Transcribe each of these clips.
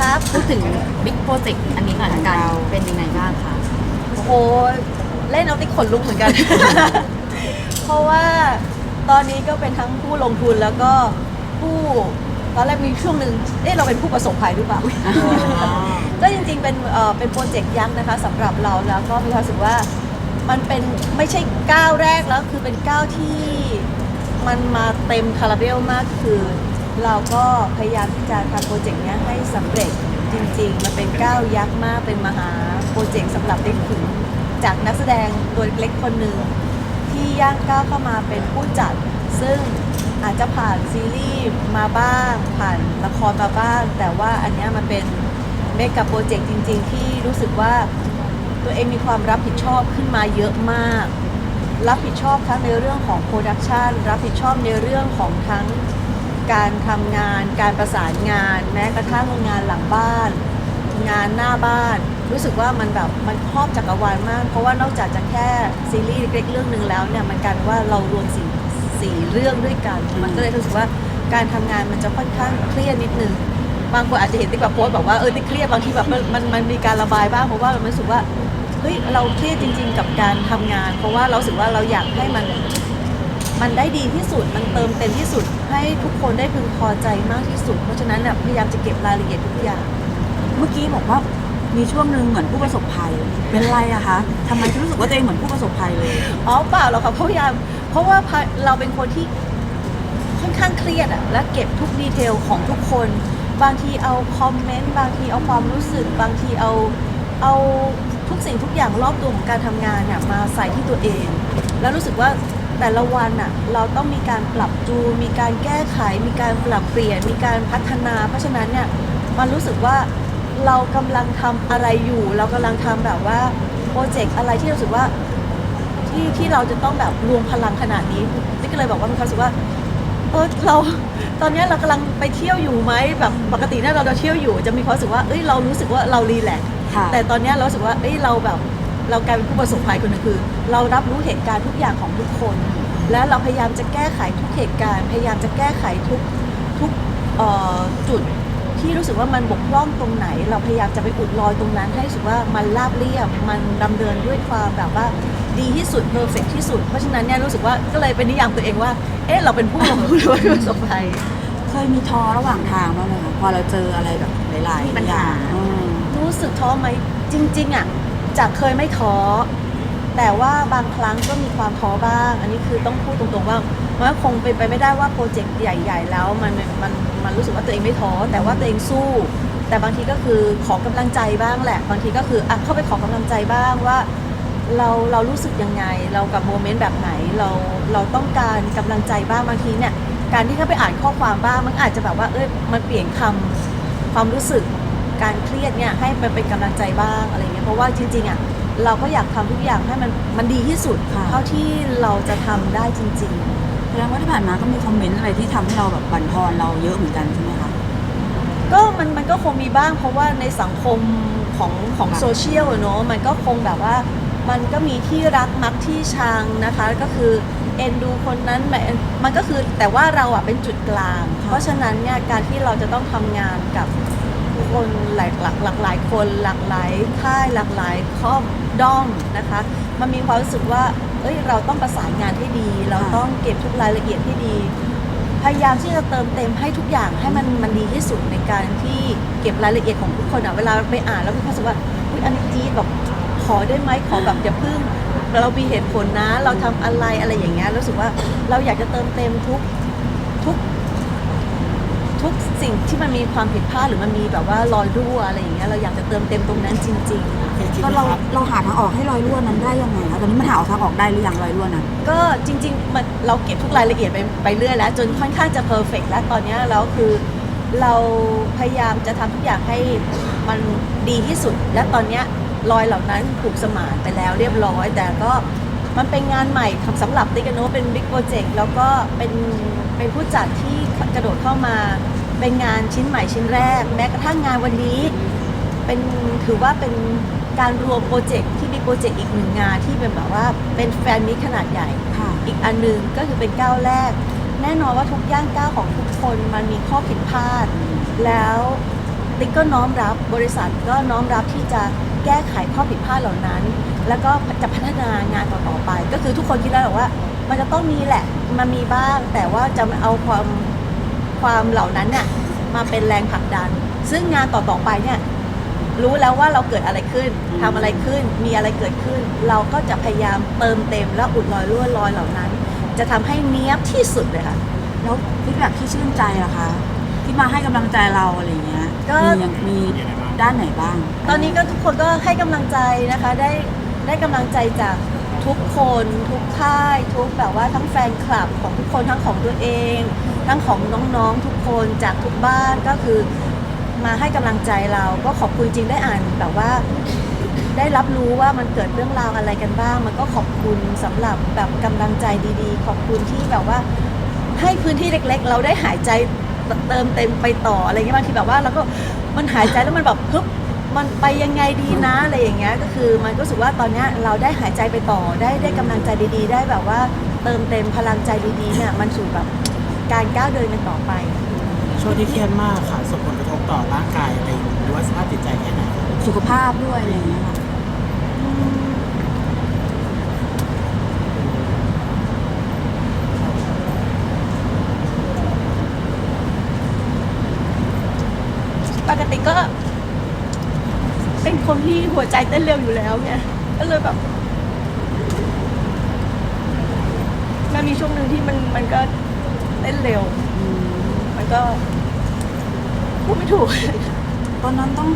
ครับพูดถึงบิ๊กโปรเจกต์อันนี้ก่อนละกันเป็นยังไงบ้างคะโอ้โหเล่นเอาติ๊กขนลุกเหมือนกัน เพราะว่าตอนนี้ก็เป็นทั้งผู้ลงทุนแล้วก็ผู้ตอนแรกมีช่วงหนึ่งเอ๊ะเราเป็นผู้ประสบภัยหรือเปล่า ก็จริงๆ เป็นเอ่อเป็นโปรเจกต์ยักษ์นะคะสำหรับเราแล้วก็มีความรู้สึกว่ามันเป็นไม่ใช่ก้าวแรกแล้วคือเป็นก้าวที่มันมาเต็มคาราเบลมากคือ เราก็พยายามที่จะทำโปรเจกต์เนี้ยให้สำเร็จจริงๆ มันเป็นก้าวยักษ์มากเป็นมหาโปรเจกต์สำหรับเด็กถึงจากนักแสดงตัวเล็กคนหนึ่งที่ย่างก้าวเข้ามาเป็นผู้จัด ซึ่งอาจจะผ่านซีรีส์มาบ้าง ผ่านละครมาบ้าง แต่ว่าอันเนี้ยมันเป็นเมกะโปรเจกต์จริง ๆ ที่รู้สึกว่าตัวเองมีความรับผิดชอบขึ้นมาเยอะมาก รับผิดชอบทั้งในเรื่องของโปรดักชันรับผิดชอบในเรื่องของทั้ง การทำงาน การประสานงาน แม้กระทั่งงานหลังบ้าน งานหน้าบ้าน รู้สึกว่ามันแบบมันครอบจักรวาลมาก เพราะว่านอกจากจะแค่ซีรีส์เล็กๆเรื่องหนึ่งแล้วเนี่ยมันกลารว่าเรารวมสี่สี่เรื่องด้วยกัน มันก็เลยรู้สึกว่าการทำงานมันจะค่อนข้างเครียดนิดนึงบางคนอาจจะเห็นติ๊กแบบโพสต์บอกว่าเออติ๊กเครียดบางทีแบบมันมันมันมีการระบายบ้างเพราะว่าเรารู้สึกว่าเฮ้ยเราเครียดจริง ๆ กับการทำงาน เพราะว่าเรารู้สึกว่าเราอยากให้มัน มันได้ดีที่สุด มันเติมเต็มที่สุด ให้ทุกคนได้พึงพอใจมากที่สุด เพราะฉะนั้นน่ะพยายามจะเก็บรายละเอียดทุกอย่าง เมื่อกี้บอกว่ามีช่วงหนึ่งเหมือนผู้ประสบภัย เป็นไรอะคะทำไมถึงรู้สึกว่าตัวเองเหมือนผู้ประสบภัยเลย อ๋อเปล่าหรอกค่ะเพราะพยายามเพราะว่าพะเราเป็นคนที่ค่อนข้างเครียดอะและเก็บทุกดีเทลของทุกคน บางทีเอาคอมเมนต์ บางทีเอาความรู้สึก บางทีเอาเอาทุกสิ่งทุกอย่างรอบตัวของการทำงานเนี่ยมาใส่ที่ตัวเอง แล้วรู้สึกว่า แต่ละวันอะเราต้องมีการปรับจูนมีการแก้ไข มีการปรับเปลี่ยน มีการพัฒนา เพราะฉะนั้นเนี่ยมันรู้สึกว่าเรากำลังทำอะไรอยู่ เรากำลังทำแบบว่าโปรเจกต์อะไรที่รู้สึกว่าที่ที่เราจะต้องแบบรวมพลังขนาดนี้นี่ก็เลยบอกว่ามีความรู้สึกว่าเออเราตอนเนี้ยเรากำลังไปเที่ยวอยู่ไหมแบบปกติเนี่ยเราจะเที่ยวอยู่ จะมีความรู้สึกว่าเอ้ยเรารู้สึกว่าเรารีแลกซ์ค่ะแต่ตอนเนี้ยเรารู้สึกว่าเอ้ยเราแบบ เรากลายเป็นผู้ประสบภัยคนหนึงคือ เรารับรู้เหตุการณ์ทุกอย่างของทุกคน และเราพยายามจะแก้ไขทุกเหตุการณ์ พยายามจะแก้ไขทุกทุกเอ่อจุดที่รู้สึกว่ามันบกพร่องตรงไหน เราพยายามจะไปอุดรอยตรงนั้นให้รู้สึกว่ามันราบเรียบ มันดำเนินด้วยความแบบว่าดีที่สุดเพอร์เฟกที่สุด เพราะฉะนั้นเนี่ยรู้สึกว่าก็เลยเป็นนิยามตัวเองว่า เอ๊ะเราเป็นผู้ลงทุนหรือว่าผู้ประสบภัยเคยมีท้อระหว่างทางบ้างไหมคะพอเราเจออะไรแบบหลายมีปัญๆอหาย่างอืมรู้สึกท้อไหมจริง ๆอะ จากเคยไม่ท้อแต่ว่าบางครั้งก็มีความท้อบ้าง อันนี้คือต้องพูดตรงๆว่ามันคงเป็นไปไม่ได้ว่าโปรเจกต์ใหญ่ ๆ แล้วมันมันมันรู้สึกว่าตัวเองไม่ท้อแต่ว่าตัวเองสู้ แต่บางทีก็คือขอกำลังใจบ้างแหละบางทีก็คืออะเข้าไปขอกำลังใจบ้างว่า เราเรารู้สึกยังไง เรากับโมเมนต์แบบไหนเราเราต้องการกำลังใจบ้างบางทีเนี่ยการที่เข้าไปอ่านข้อความบ้างมันอาจจะแบบว่าเอ้ยมันเปลี่ยนคำความรู้สึก การเครียดเนี่ยให้มันเป็นกำลังใจบ้างอะไรเงี้ยเพราะว่าจริงๆอะเราก็อยากทำทุกอย่างให้มันมันดีที่สุดค่ะเท่าที่เราจะทำได้จริงแสดงว่าที่ผ่านมาก็มีคอมเมนต์อะไรที่ทำให้เราแบบบั่นทอนเราเยอะเหมือนกันใช่ไหมคะๆก็มันมันก็คงมีบ้าง เพราะว่าในสังคมของของค่ะโซเชียลอะเนอะมันก็คงแบบว่ามันก็มีที่รักมักที่ชังนะคะ ก็คือเอ็นดูคนนั้นแบบมันก็คือแต่ว่าเราอะเป็นจุดกลาง เพราะฉะนั้นเนี่ยการที่เราจะต้องทำงานกับ คนหลายหลากหลากหลายคนหลากหลายค่ายหลากหลายข้อมด้อมนะคะ มันมีความรู้สึกว่าเอ้ยเราต้องประสานงานให้ดี เราต้องเก็บทุกรายละเอียดให้ดี พยายามที่จะเติมเต็มให้ทุกอย่างให้มันมันดีที่สุดในการที่เก็บรายละเอียดของทุกคนอะเวลาไปอ่านแล้วมีความรู้สึกว่าอุ๊ยอันนี้จี๊ดแบบขอได้ไหมขอแบบอย่าพึ่งเรามีเหตุผลนะ เราทำอะไรอะไรอย่างเงี้ยรู้สึกว่าเราอยากจะเติมเต็มทุกทุก ทุกสิ่งที่มันมีความผิดพลาดหรือมันมีแบบว่ารอยรั่วอะไรอย่างเงี้ยเราอยากจะเติมเต็มตรงนั้นจริงก็เราเราหาทางออกให้รอยรั่วนั้นได้ยังไงคะตอนนี้มันหาทางออกได้หรือยังรอยรั่วนั้นๆก็จริงๆมันเราเก็บทุกรายละเอียดไปไปเรื่อยแล้ว จนค่อนข้างจะเพอร์เฟกแล้วตอนเนี้ยแล้วคือเราพยายามจะทำทุกอย่างให้มันดีที่สุด และตอนเนี้ยรอยเหล่านั้นถูกสมานไปแล้วเรียบร้อย แต่ก็ มันเป็นงานใหม่สำหรับติ๊กโนเป็นบิ๊กโปรเจกต์แล้วก็เป็นเป็นผู้จัดที่กระโดดเข้ามา เป็นงานชิ้นใหม่ชิ้นแรก แม้กระทั่งงานวันนี้เป็นถือว่าเป็นการรวมโปรเจกต์ที่มีโปรเจกต์อีกหนึ่งงานที่เป็นแบบว่าเป็นแฟนมิตรขนาดใหญ่ค่ะอีกอันหนึ่งก็คือเป็นก้าวแรก แน่นอนว่าทุกย่างก้าวของทุกคนมันมีข้อผิดพลาด แล้วติ๊กก็น้อมรับบริษัทก็น้อมรับที่จะ แก้ไขข้อผิดพลาดเหล่านั้น แล้วก็จะพัฒนางานต่อๆไป ก็คือทุกคนคิดแล้วแหละว่า มันจะต้องมีแหละมันมีบ้าง แต่ว่าจะเอาความความเหล่านั้นเนี่ยมาเป็นแรงผลักดัน ซึ่งงานต่อๆไปเนี่ยรู้แล้วว่าเราเกิดอะไรขึ้นทำอะไรขึ้น มีอะไรเกิดขึ้น เราก็จะพยายามเติมเต็มและอุดรอยรั่วรอยเหล่านั้น จะทำให้เนี้ยบที่สุดเลยค่ะ แล้วฟีดแบ็กที่ชื่นใจล่ะคะ ที่มาให้กำลังใจเราอะไรอย่างเงี้ยก็มียังมี ด้านไหนบ้าง ตอนนี้ก็ทุกคนก็ให้กำลังใจนะคะได้ได้กำลังใจจากทุกคนทุกค่ายทุกแบบว่าทั้งแฟนคลับของทุกคนทั้งของตัวเอง ทั้งของน้องๆทุกคนจากทุกบ้านก็คือมาให้กำลังใจเราก็ขอบคุณจริงได้อ่านแบบว่า ได้รับรู้ว่ามันเกิดเรื่องราวอะไรกันบ้าง มันก็ขอบคุณสำหรับแบบกำลังใจดีๆ ขอบคุณที่แบบว่า ให้พื้นที่เล็กๆ เราได้หายใจเติมเต็มไปต่ออะไรเงี้ยบางทีแบบว่าเราก็ มันหายใจแล้วมันแบบฮึบมันไปยังไงดีนะอะไรอย่างเงี้ยก็คือมันก็รู้สึกว่าตอนเนี้ยเราได้หายใจไปต่อได้ได้กำลังใจดีๆ ได้แบบว่าเติมเต็มพลังใจดีๆเนี่ยมันสู่แบบการก้าวเดินกันต่อไป ช่วงที่เครียดมากค่ะส่งผลกระทบต่อร่างกายอะไรหรือว่าสภาพจิตใจแค่ไหนครับสุขภาพด้วยอะไรอย่างเงี้ยค่ะ ป กติก็ เป็นคนที่หัวใจเต้นเร็วอยู่แล้วไงก็เลยแบบมันมีช่วงหนึ่งที่มันมันก็เต้นเร็วอืมมันก็พูดไม่ถูก ตอนนั้นต้อง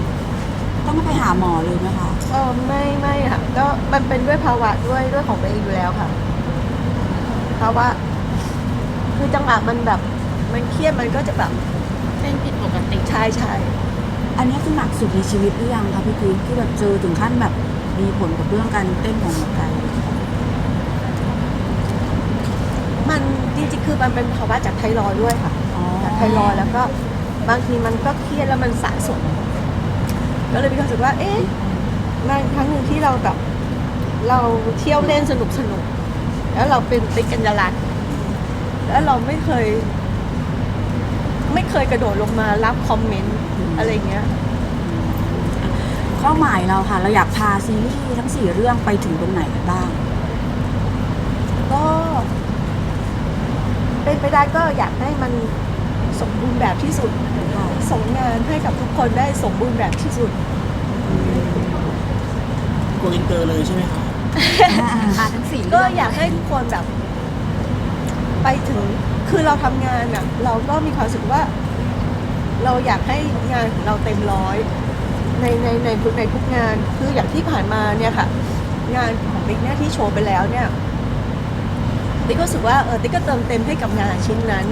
ต้องไปหาหมอเลยไหมคะเออไม่ไม่ค่ะก็มันเป็นด้วยภาวะด้วยด้วยของตัวเองอยู่แล้วค่ะภาวะคือจังหวะมันแบบ มันเครียดมันก็จะแบบเป็นผิดปกติชายชาย อันนี้คือหนักสุดในชีวิตหรือยังคะพี่กิ๊กที่แบบเจอถึงขั้นแบบมีผลกับเรื่องการเต้นของหัวใจมันจริงๆคือมันเป็นภาวะจากไทรอยด์ด้วยค่ะอ๋อจากไทรอยด์แล้วก็บางทีมันก็เครียดแล้วมันสะสมก็เลยมีความรู้สึกว่า เอ๊ะในครั้งหนึ่งที่เราแบบเราเที่ยวเล่นสนุกสนุกๆแล้วเราเป็นติ๊กกัญญาลักษณ์แล้วเราไม่เคย ไม่เคยกระโดดลงมารับคอมเมนต์ อะไรอย่างเงี้ยเป้าหมายเราค่ะ เราอยากพาซีรีส์ทั้งสี่เรื่องไปถึงตรงไหนกันบ้าง ก็เป็นไปได้ก็อยากให้มันสมบูรณ์แบบที่สุดค่ะส่งงานให้กับทุกคนได้สมบูรณ์แบบที่สุดโกอินเตอร์เลยใช่ไหมคะค่ะทั้งสี่ก็เรื่องอยากให้ทุกคนแบบ ไปถึงคือเราทำงานอะ เราก็มีความรู้สึกว่า เราอยากให้งานของเราเต็มร้อยในในในทุกในทุกงานคืออย่างที่ผ่านมาเนี่ยค่ะ งานของติ๊กเนี่ยที่โชว์ไปแล้วเนี่ยติ๊กก็รู้สึกว่าเออติ๊กก็เติมเต็มให้กับงานชิ้นนั้น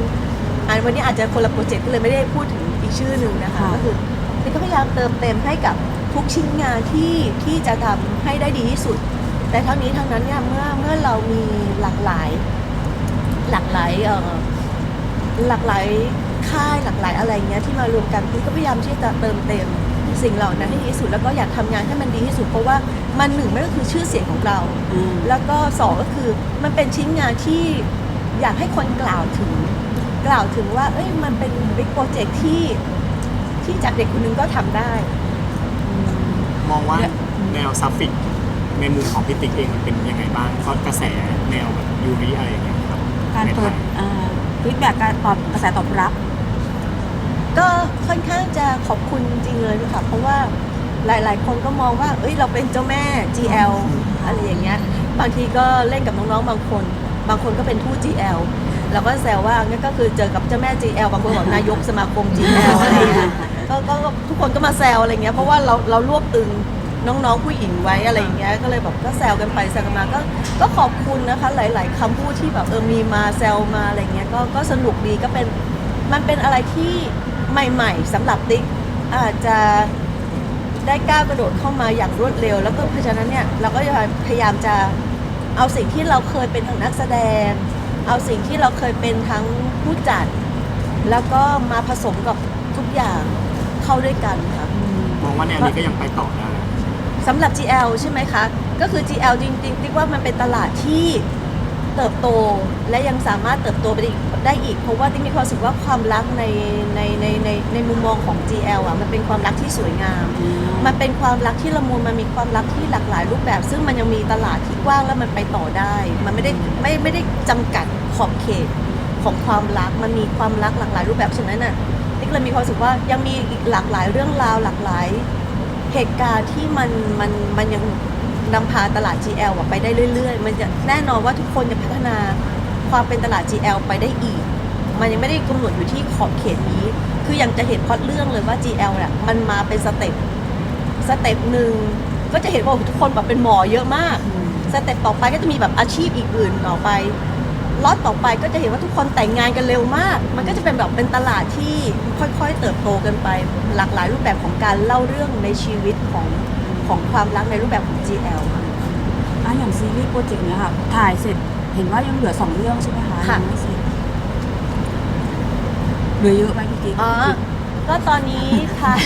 อันวันนี้อาจจะคนละโปรเจกต์ก็เลยไม่ได้พูดถึงอีกชื่อหนึ่งนะคะค่ะก็คือติ๊กก็พยายามเติมเต็มให้กับทุกชิ้นงานที่ที่จะทำให้ได้ดีที่สุด แต่ทั้งนี้ทั้งนั้นเนี่ยเมื่อเมื่อเรามีหลากหลาย หลากหลายเอ่อหลากหลาย ค่ายหลากหลายอะไรเงี้ยที่มารวมกันพี่ก็พยายามที่จะเติมเต็มสิ่งเหล่านั้นให้ดีที่สุดแล้วก็อยากทำงานให้มันดีที่สุดเพราะว่ามันหนึ่งมันก็คือชื่อเสียงของเราอืมแล้วก็สองก็คือมันเป็นชิ้นงานที่อยากให้คนกล่าวถึง กล่าวถึงว่า เอ้ยมันเป็นบิ๊กโปรเจกต์ที่ที่จากเด็กคนหนึงก็ทำได้ มองว่าแนวซัฟฟิกในมุมของพี่ติ๊กเองมันเป็นยังไงบ้างเพราะกระแสแนวแบบยูริอะไรอย่างเงี้ยครับการในไทเปิดยฟีดแบ็กการตอบกระแสตอบรับ ก็ค่อนข้างจะขอบคุณจริงเลยค่ะ เพราะว่าหลาย ๆ คนก็มองว่า เอ้ย เราเป็นเจ้าแม่ GL อะไรอย่างเงี้ย บางทีก็เล่นกับน้อง ๆ บางคน บางคนก็เป็นทูต GL เราก็แซวว่างั้นก็คือเจอกับเจ้าแม่ GL บางคนบอกนายกสมาคม GL อะไรอย่างเงี้ยก็ก็ทุกคนก็มาแซวอะไรเงี้ย เพราะว่าเราเรารวบตึงน้อง ๆ ผู้หญิงไว้อะไรอย่างเงี้ย ก็เลยแบบก็แซวกันไปแซวกันมา ก็ก็ขอบคุณนะคะ หลาย ๆคำพูดที่แบบเออ มีมาแซวมาอะไรเงี้ย ก็ก็สนุกดี ก็เป็น มันเป็นอะไรที่ ใหม่ๆสำหรับติ๊กอาจจะได้ก้าวกระโดดเข้ามาอย่างรวดเร็ว แล้วก็เพราะฉะนั้นเนี่ยเราก็จะพยายามจะเอาสิ่งที่เราเคยเป็นทั้งนักแสดง เอาสิ่งที่เราเคยเป็นทั้งผู้จัด แล้วก็มาผสมกับทุกอย่างเข้าด้วยกันค่ะมองว่าแนวนี้ก็ยังไปต่อได้สำหรับ GL ใช่ไหมคะ ก็คือ GL จริงๆติ๊กว่ามันเป็นตลาดที่ เติบโตและยังสามารถเติบโตไปได้อีกได้อีก เพราะว่าติ๊กมีความรู้สึกว่าความรักในในในในในมุมมองของ GL อะมันเป็นความรักที่สวยงาม มันเป็นความรักที่ละมุนมันมีความรักที่หลากหลายรูปแบบ ซึ่งมันยังมีตลาดที่กว้างแล้วมันไปต่อได้ มันไม่ได้ไม่ไม่ได้จำกัดขอบเขตของความรักมันมีความรักหลากหลายรูปแบบฉะนั้นน่ะติ๊กเลยมีความรู้สึกว่ายังมีอีกหลากหลายเรื่องราวหลากหลาย เหตุการณ์ที่มันมันมันยัง นำพาตลาด GL อะไปได้เรื่อย ๆ มันจะแน่นอนว่าทุกคนจะพัฒนาความเป็นตลาด GL ไปได้อีก มันยังไม่ได้กำหนดอยู่ที่ขอบเขตนี้ คือยังจะเห็นพล็อดเรื่องเลยว่า GL เนี่ยมันมาเป็นสเต็ปสเต็ปหนึ่งก็จะเห็นว่าทุกคนแบบเป็นหมอเยอะมาก สเต็ปต่อไปก็จะมีแบบอาชีพอีกอื่นต่อไปล็อตต่อไปก็จะเห็นว่าทุกคนแต่งงานกันเร็วมาก มันก็จะเป็นแบบเป็นตลาดที่ค่อยๆ เติบโตกันไป หลากหลายรูปแบบของการเล่าเรื่องในชีวิตของ ของความรักในรูปแบบของ GL ค่ะ อะอย่างซีรีส์โปรเจกต์เนี้ยค่ะ ถ่ายเสร็จเห็นว่ายังเหลือสองเรื่องใช่ไหมคะค่ะ ยังไม่เสร็จเหลือเยอะไหมพี่กิ๊ก อ๋อ ก็ตอนนี้ถ่าย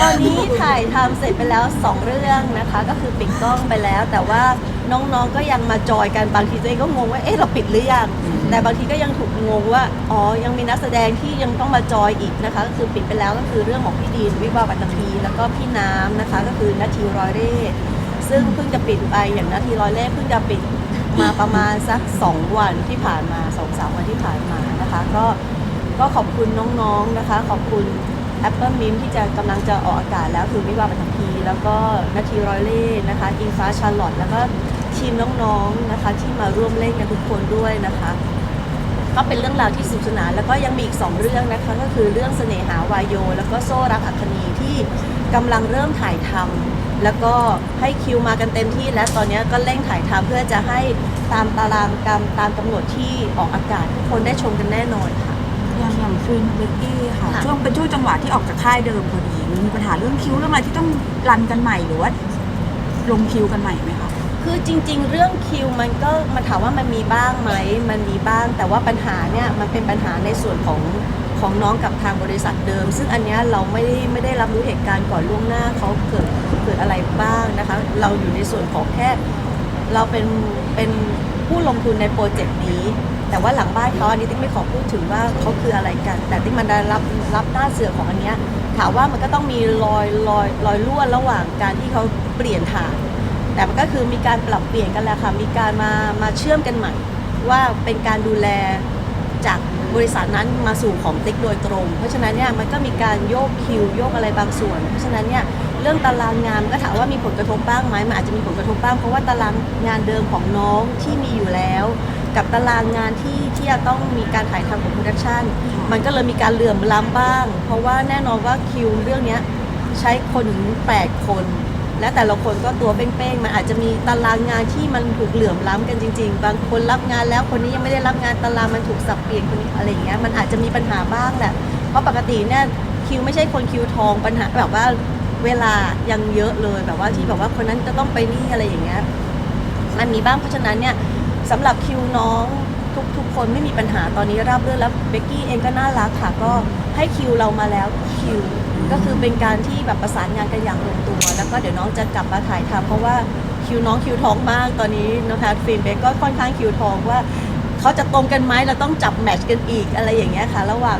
ตอนนี้ถ่ายทำเสร็จไปแล้วสองเรื่องนะคะ ก็คือปิดกล้องไปแล้ว แต่ว่า น้องๆก็ยังมาจอยกันบางทีตัวเองก็งงว่าเอ๊ะเราปิดหรือยังแต่บางทีก็ยังถูกงงว่าอ๋อยังมีนักแสดงที่ยังต้องมาจอยอีกนะคะก็คือปิดไปแล้วก็คือเรื่องของพี่ดีนวิวาปัตตพีแล้วก็พี่น้ำนะคะ ก็คือนาทีร้อยเร่ซึ่งเพิ่งจะปิดไปอย่างนาทีร้อยเร่เพิ่งจะปิดมาประมาณสักสองวันที่ผ่านมาสองสามวันที่ผ่านมานะคะ ก็ก็ขอบคุณน้องๆนะคะ ขอบคุณ Apple Mim ที่จะกำลังจะออกอากาศแล้วคือวิวาปัตพีแล้วก็นาทีร้อยเล่นะคะอิงฟ้าชาร์ลอตแล้วก็ ทีมน้องๆนะคะ ที่มาร่วมเล่นกันทุกคนด้วยนะคะ ก็เป็นเรื่องราวที่สนุกสนานแล้วก็ยังมีอีกสองเรื่องนะคะ ก็คือเรื่องเสน่หาวายโย แล้วก็โซ่รักอัคนีที่กำลังเริ่มถ่ายทำแล้วก็ให้คิวมากันเต็มที่ และตอนนี้ก็เร่งถ่ายทำเพื่อจะให้ตามตารางกรรมตามกำหนดที่ออกอากาศทุกคนได้ชมกันแน่นอนค่ะ อย่างอย่างฟินเบกกี้ค่ะ ค่ะ ช่วงเป็นช่วงจังหวะที่ออกจากค่ายเดิมพอดีมันมีปัญหาเรื่องคิวเรื่องอะไรที่ต้องรันกันใหม่หรือว่าลงคิวกันใหม่ไหมคะ คือจริง ๆ เรื่องคิวมันก็มาถามว่ามันมีบ้างไหมมันมีบ้าง แต่ว่าปัญหาเนี่ยมันเป็นปัญหาในส่วนของของน้องกับทางบริษัทเดิม ซึ่งอันเนี้ยเราไม่ได้ไม่ได้รับรู้เหตุการณ์ก่อนล่วงหน้าเขาเกิดเกิดอะไรบ้างนะคะ เราอยู่ในส่วนของแค่เราเป็นเป็นผู้ลงทุนในโปรเจกต์นี้ แต่ว่าหลังบ้านเขาอันนี้ติ๊กไม่ขอพูดถึงว่าเขาคืออะไรกัน แต่ติ๊กมันได้รับรับหน้าเสือของอันเนี้ยถามว่ามันก็ต้องมีรอยรอยรอยรั่วระหว่างการที่เขาเปลี่ยนฐาน แต่มันก็คือมีการปรับเปลี่ยนกันแหละค่ะ มีการมามาเชื่อมกันใหม่ ว่าเป็นการดูแลจากบริษัทนั้นมาสู่ของติ๊กโดยตรง เพราะฉะนั้นเนี่ยมันก็มีการโยกคิวโยกอะไรบางส่วน เพราะฉะนั้นเนี่ยเรื่องตารางงานก็ถามว่ามีผลกระทบบ้างไหมมันอาจจะมีผลกระทบบ้างเพราะว่าตารางงานเดิมของน้องที่มีอยู่แล้ว กับตารางงานที่ที่จะต้องมีการถ่ายทำของโปรดักชันมันก็เลยมีการเหลื่อมล้ำบ้าง เพราะว่าแน่นอนว่าคิวเรื่องนี้ใช้คนถึงแปดคน และแต่ละคนก็ตัวเป้งๆ มันอาจจะมีตารางงานที่มันถูกเหลื่อมล้ำกันจริง ๆ บางคนรับงานแล้วคนนี้ยังไม่ได้รับงานตารางมันถูกสับเปลี่ยนคนนี้อะไรอย่างเงี้ยมันอาจจะมีปัญหาบ้างแหละเพราะปกติเนี่ยคิวไม่ใช่คนคิวทองปัญหาแบบว่าเวลายังเยอะเลยแบบว่าที่แบบว่าคนนั้นจะต้องไปนี่อะไรอย่างเงี้ยมันมีบ้างเพราะฉะนั้นเนี่ยสำหรับคิวน้องทุกทุกคนไม่มีปัญหาตอนนี้รับเรื่องแล้วเบกกี้เองก็น่ารักค่ะก็ ให้คิวเรามาแล้วคิว ก็คือเป็นการที่แบบประสานงานกันอย่างลงตัว แล้วก็เดี๋ยวน้องจะกลับมาถ่ายทำเพราะว่าคิวน้องคิวท้องมากตอนนี้นะคะฟิล์มเบกก็ค่อนข้างคิวท้องว่าเขาจะตรงกันไหมเราต้องจับแมทช์กันอีกอะไรอย่างเงี้ยค่ะ ระหว่าง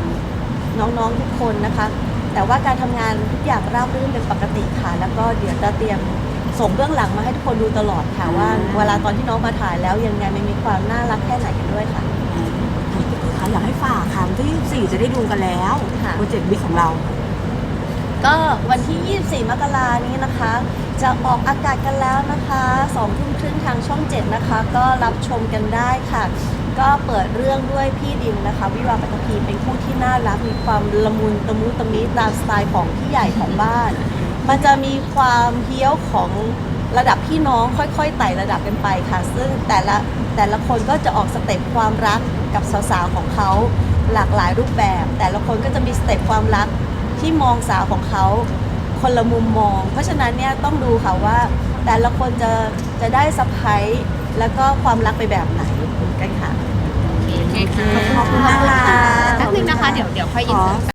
น้องๆทุกคนนะคะ แต่ว่าการทำงานทุกอย่างราบรื่นเป็นปกติค่ะ แล้วก็เดี๋ยวจะเตรียมส่งเบื้องหลังมาให้ทุกคนดูตลอดค่ะว่า เวลาตอนที่น้องมาถ่ายแล้วยังไงมันมีความน่ารักแค่ไหนกันด้วยค่ะ อยากให้ฝากค่ะวันที่4จะได้ดูกันแล้วค่ะ โปรเจกต์บิ๊กของเรา ก็วันที่ 24 มกรานี้นะคะ จะออกอากาศกันแล้วนะคะ2ทุ่มครึ่งทางช่อง 7 นะคะ ก็รับชมกันได้ค่ะ ก็เปิดเรื่องด้วยพี่ดินนะคะ วิวาปัตพีเป็นคู่ที่น่ารัก มีความละมุนตะมุตะมิตามสไตล์ของพี่ใหญ่ของบ้าน มันจะมีความเฮี้ยวของ ระดับพี่น้องค่อยๆไต่ระดับกันไปค่ะ ซึ่งแต่ละแต่ละคนก็จะออกสเต็ปความรักกับสาวๆของเขาหลากหลายรูปแบบ แต่ละคนก็จะมีสเต็ปความรักที่มองสาวของเขาคนละมุมมอง เพราะฉะนั้นเนี่ยต้องดูค่ะว่า แต่ละคนจะจะได้สะพายแล้วก็ความรักไปแบบไหนกันค่ะ โอเคค่ะขอบคุณนะคะแป๊บนึงนะคะ เดี๋ยวเดี๋ยวค่อยอินเสิร์ต